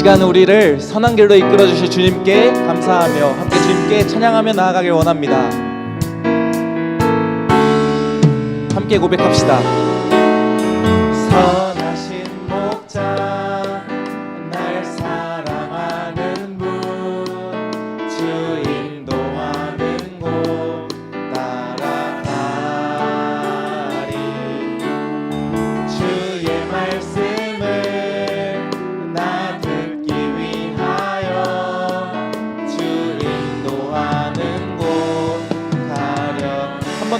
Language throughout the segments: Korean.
이 시간 우리를 선한 길로 이끌어 주실 주님께 감사하며 함께 주님께 찬양하며 나아가길 원합니다. 함께 고백합시다.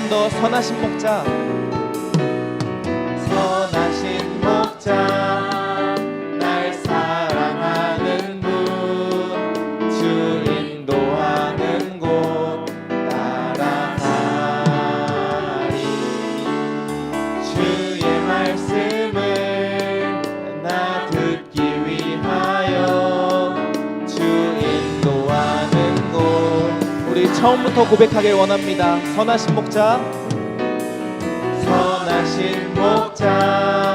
번 더 선하신 목자 처음부터 고백하길 원합니다. 선하신 목자. 선하신 목자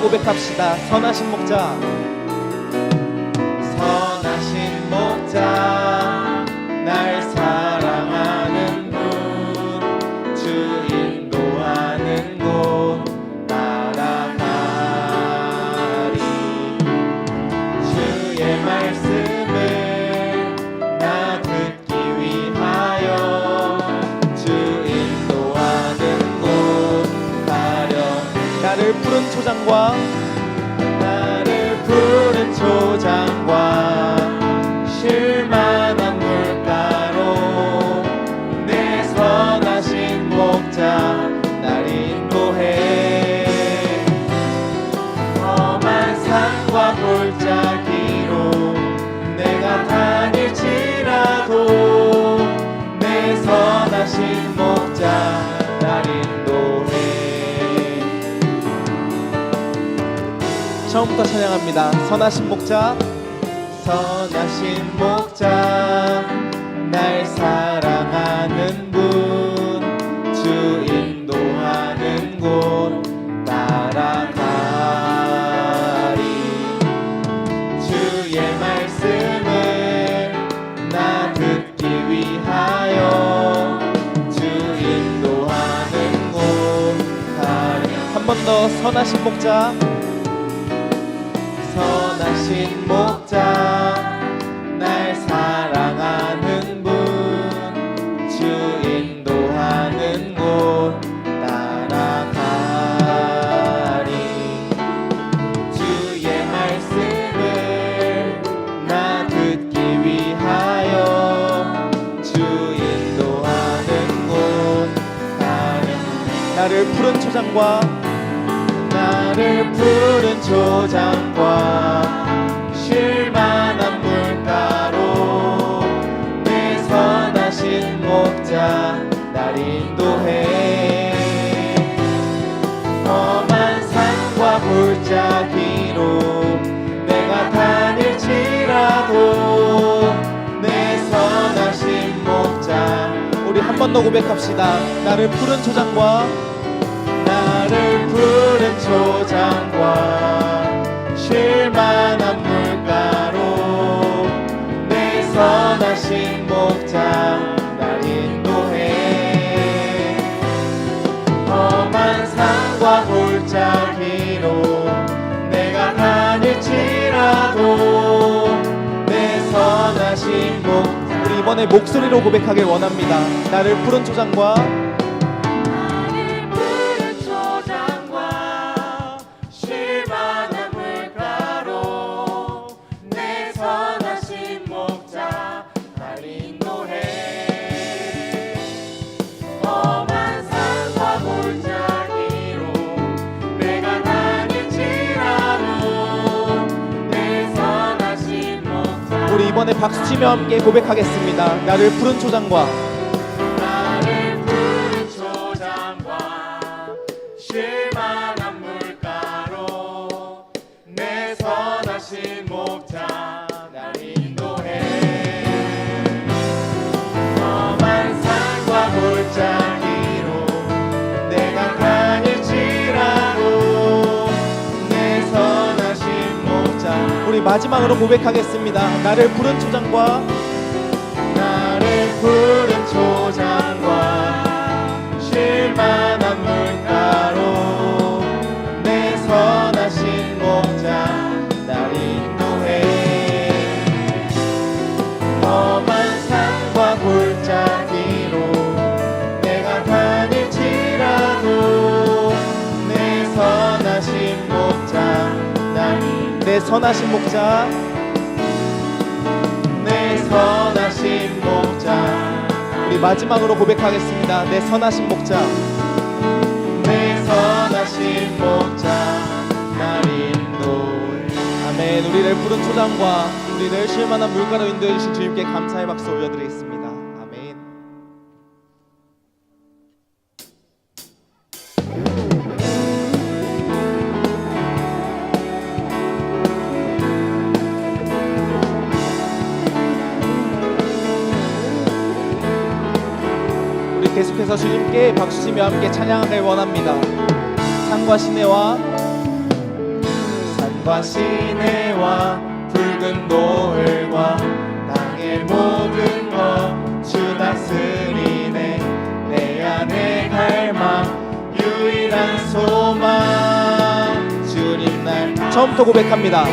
고백합시다. 선하신 목자 푸 처음부터 찬양합니다. 선하신 목자, 선하신 목자, 날 사랑하는 분, 주 인도하는 곳 따라가리. 주의 말씀을 나 듣기 위하여 주 인도하는 곳 가리. 한번 더 선하신 목자. 선하신 목자 날 사랑하는 분 주 인도하는 곳 따라가리. 주의 말씀을 나 듣기 위하여 주 인도하는 곳 가려 나를 푸른 초장과 나를 푸른 초장과 한번 더 고백합시다. 나를 푸른 초장과 나를 푸른 초장과 쉴만한 물가로 내 선하신 목자 날 인도해. 험한 산과 다닐지라도 내 선하신 목자 우리 이번에 목소리로 고백하길 원합니다. 나를 푸른 초장과 이번에 박수치며 함께 고백하겠습니다. 나를 푸른 초장과 마지막으로 고백하겠습니다. 나를 부른 초장과 나를 부른 초장 선하신 목자. 내 선하신 목자. 우리 마지막으로 고백하겠습니다. 내 선하신 목자. 내 선하신 목자. 날 인도해. 아멘. 우리를 푸른 초장과 우리를 쉴만한 물가로 인도해 주신 주님께 감사의 박수 올려드리겠습니다 계속해서 주님께 박수치며 함께 찬양하길 원합니다. 산과 시내와 산과 시내와 붉은 노을과 땅의 모든 것주 다스리네 내 안에 갈망 유일한 소망 주님 날 처음부터 고백합니다.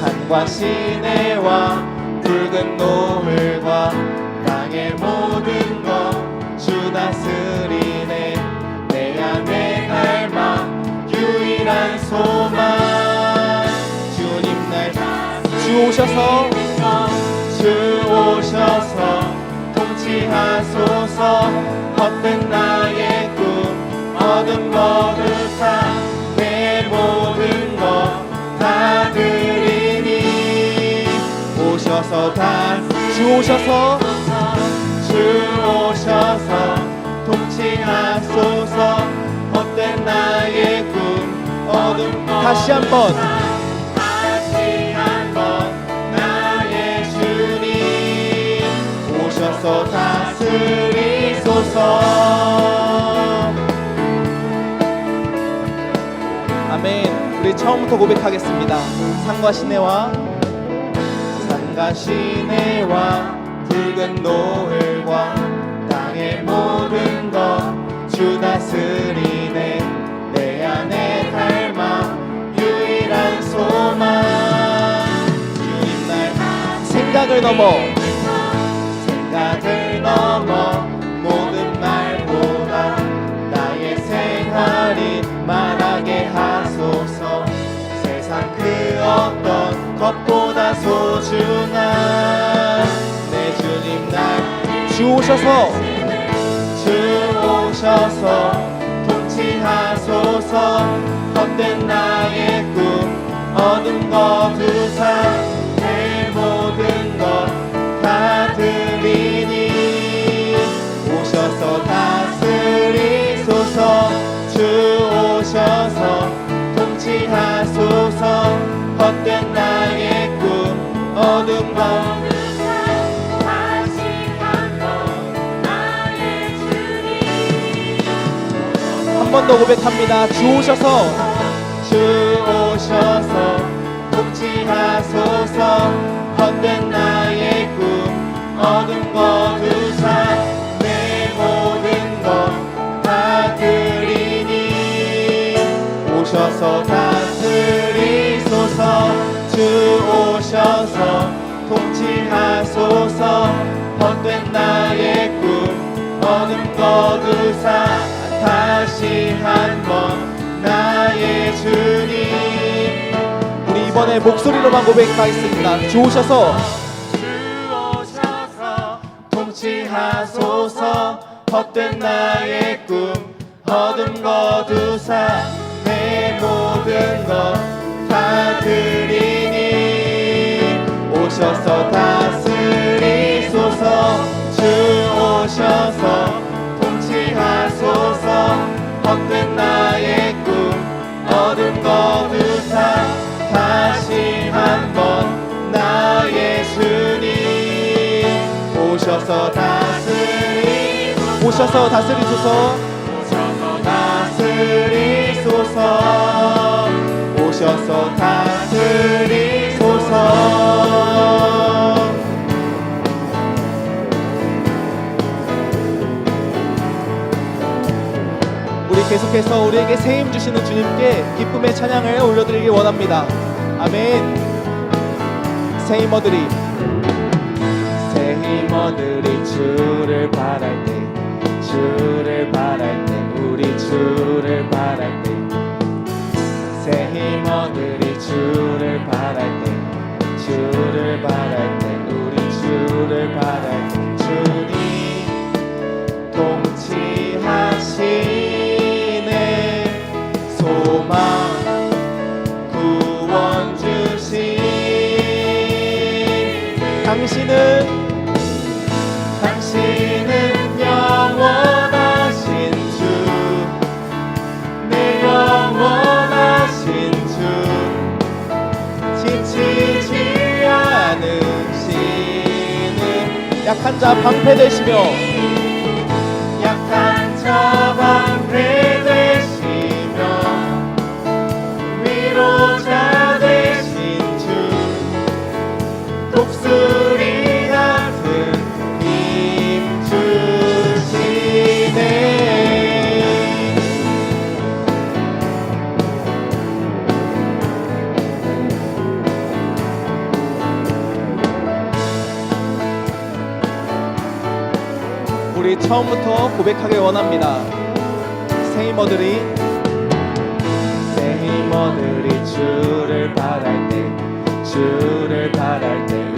산과 시내와 붉은 노을과 다스리네. 내 안에 갈망 유일한 소망. 주님 날 주 오셔서. 주 오셔서 통치하소서. 헛된 나의 꿈 어둠 거두사 내 모든 것다 드리니. 오셔서 다주 오셔서. 주 오셔서 하소서. 헛된 나의 꿈 어둠 다시 한번. 다시 한번 나의 주님. 오셔서 다스리소서. 아멘. 우리 처음부터 고백하겠습니다. 산과 시내와 산과 시내와 붉은 노을과 땅의 모든 것 주 다스리네 내 안에 갈망 유일한 소망. 주님 날 생각을 넘어. 생각을 넘어. 모든 말보다 나의 생활이 말하게 하소서. 세상 그 어떤 것보다 소중한 내 주님 날 주 오셔서 주 오셔서 한 번 더 고백합니다. 주 오셔서. 주 오셔서 통치하소서. 헛된 나의 꿈 어둠 거두사 내 모든 것다 드리니. 오셔서 다스리소서. 주 오셔서 통치하소서. 헛된 나의 꿈 어둠 거두사 다시 한 번 나의 주님. 우리 이번에 목소리로만 고백하겠습니다. 주 오셔서 주 오셔서 통치하소서. 헛된 나의 꿈 어둠 거두사 내 모든 것 다 드리니. 오셔서 다스리소서. 주 오셔서 헛된 나의 꿈 어둠 거두사 다시 한번 나의 주님. 오셔서 다스리 오셔서 다스리소서. 다스리소서 오셔서. 오셔서 다스리소서 계속해서 우리에게 새 힘 주시는 주님께 기쁨의 찬양을 올려드리기 원합니다. 아멘. 새 힘어들이 새 힘어들이 주를 바랄 때 주를 바랄 때 우리 주를 바랄 때 새 힘어들이 주를 바랄 때 주를 바랄 때 우리 주를 바랄 때 약한 자 방패되시며 약한 자 방패 처음부터 고백하길 원합니다. 세이머들이 세이머들이 주를 바랄 때 주를 바랄 때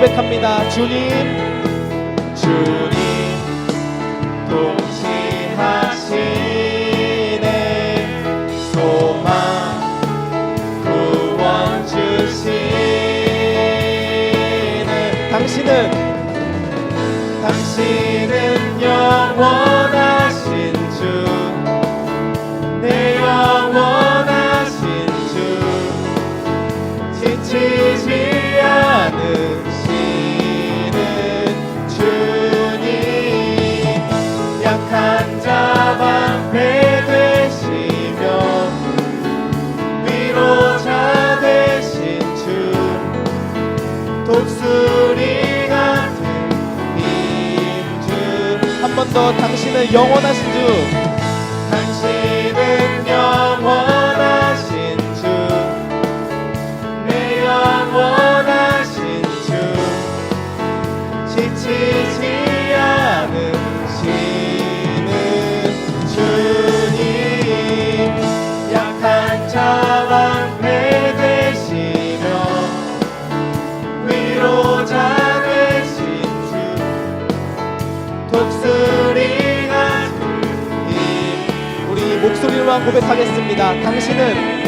고백합니다. 주님. 주님 통치하시네. 소망 구원 주시네. 당신은 당신은 영원하 번 더 당신은 영원하신 주 고백하겠습니다. 당신은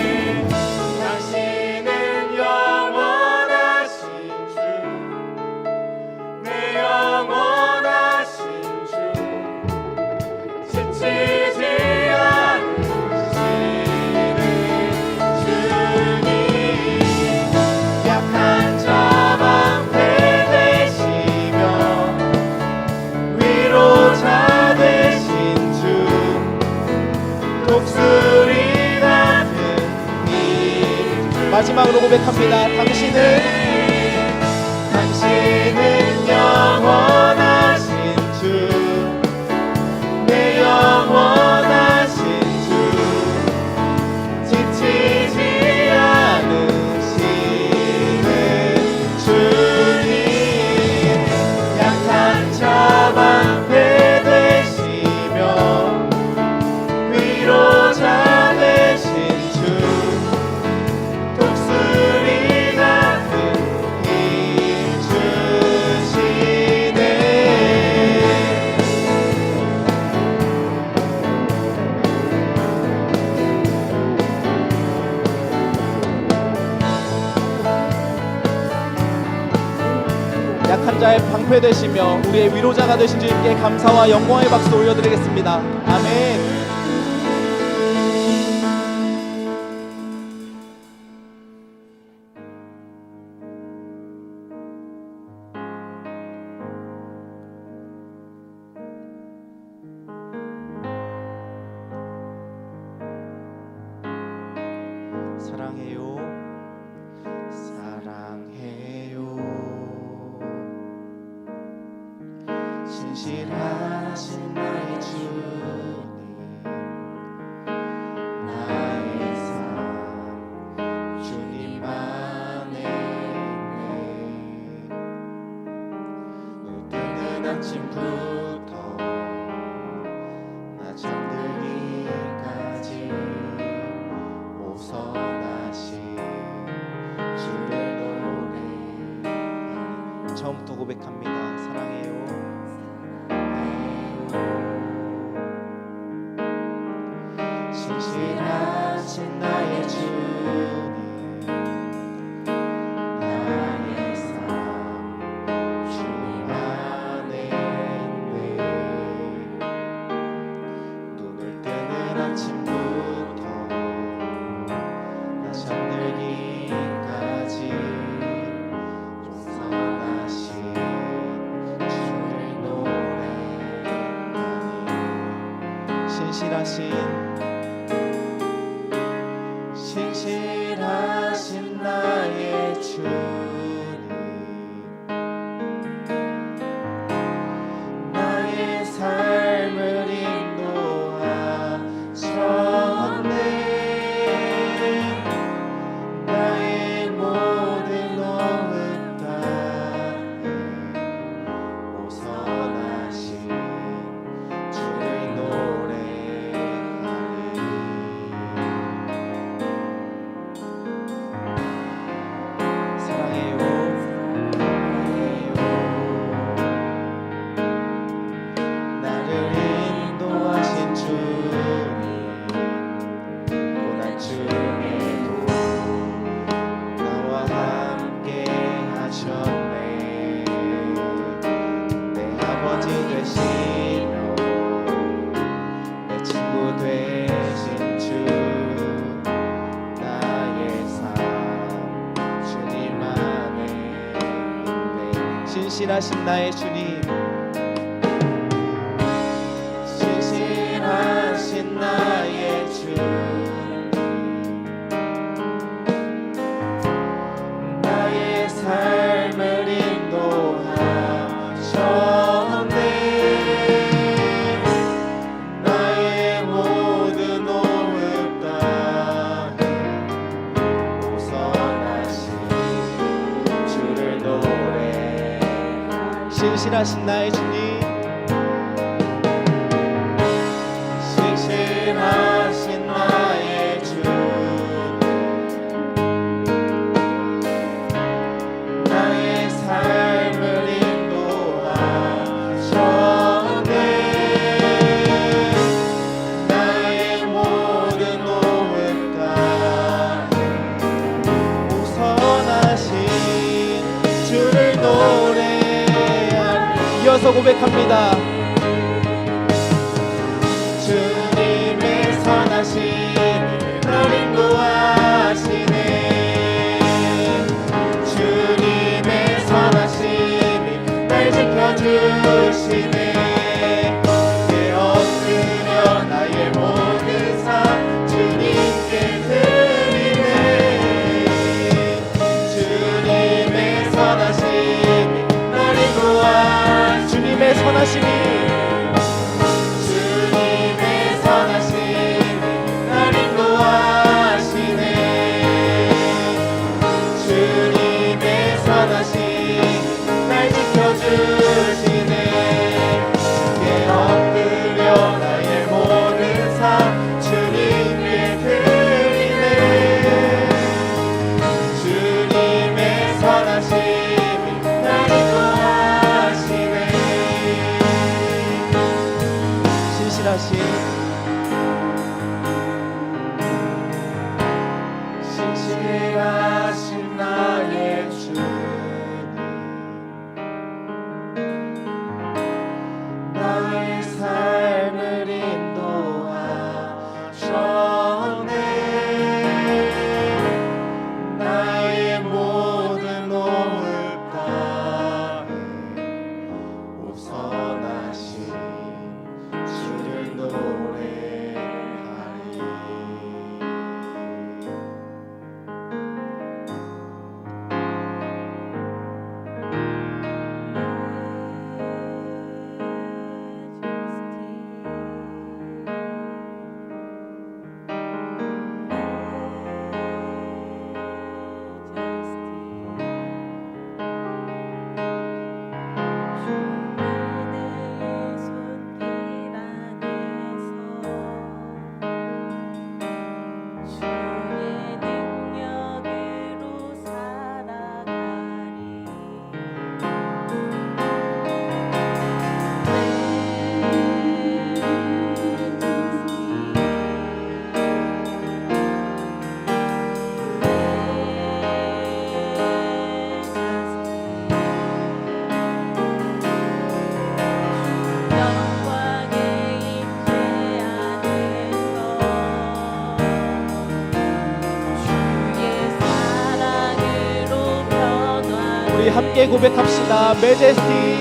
되시며 우리의 위로자가 되신 주님께 감사와 영광의 박수 올려드리겠습니다. 아멘. 진실하신 나 irá ser. 하신 나의 주님. last night. 나서 고백합니다. しみ。 고백합시다. 메제스티.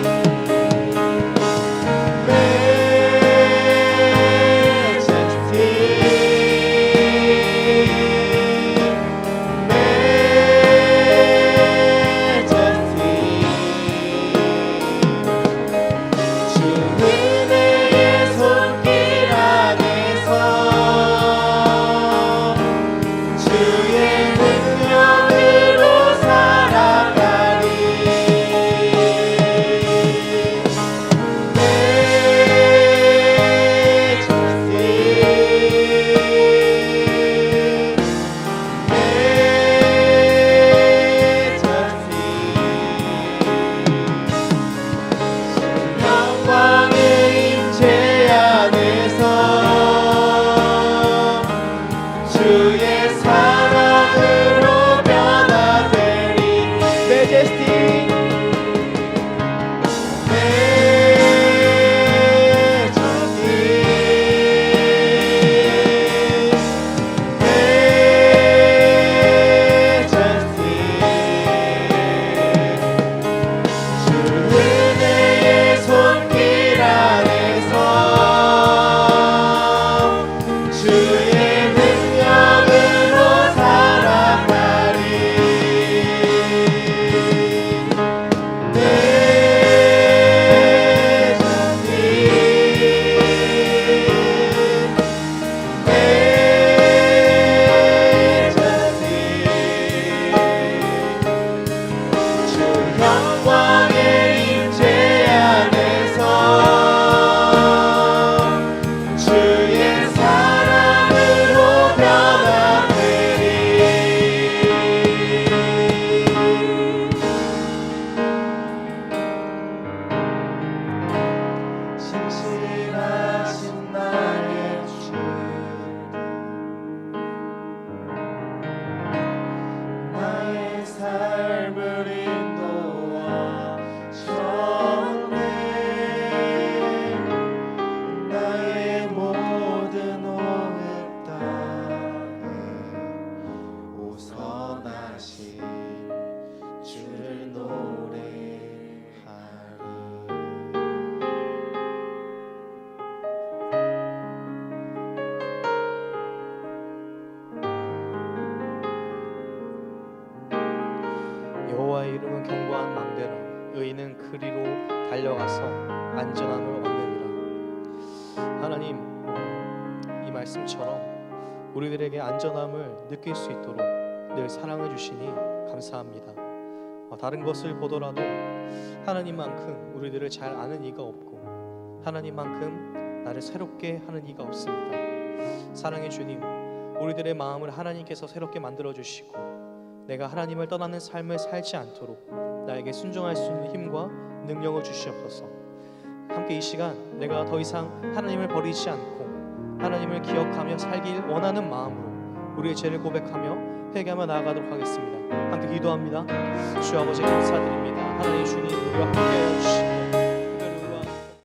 그리로 달려가서 안전함을 얻느니라. 하나님 이 말씀처럼 우리들에게 안전함을 느낄 수 있도록 늘 사랑해 주시니 감사합니다. 어, 다른 것을 보더라도 하나님만큼 우리들을 잘 아는 이가 없고 하나님만큼 나를 새롭게 하는 이가 없습니다. 사랑해 주님 우리들의 마음을 하나님께서 새롭게 만들어 주시고 내가 하나님을 떠나는 삶을 살지 않도록 나에게 순종할 수 있는 힘과 능력을 주시옵소서. 함께 이 시간 내가 더 이상 하나님을 버리지 않고 하나님을 기억하며 살길 원하는 마음으로 우리의 죄를 고백하며 회개하며 나아가도록 하겠습니다. 함께 기도합니다. 주 아버지 감사드립니다. 하나님 주님 우리와 함께하여 주시고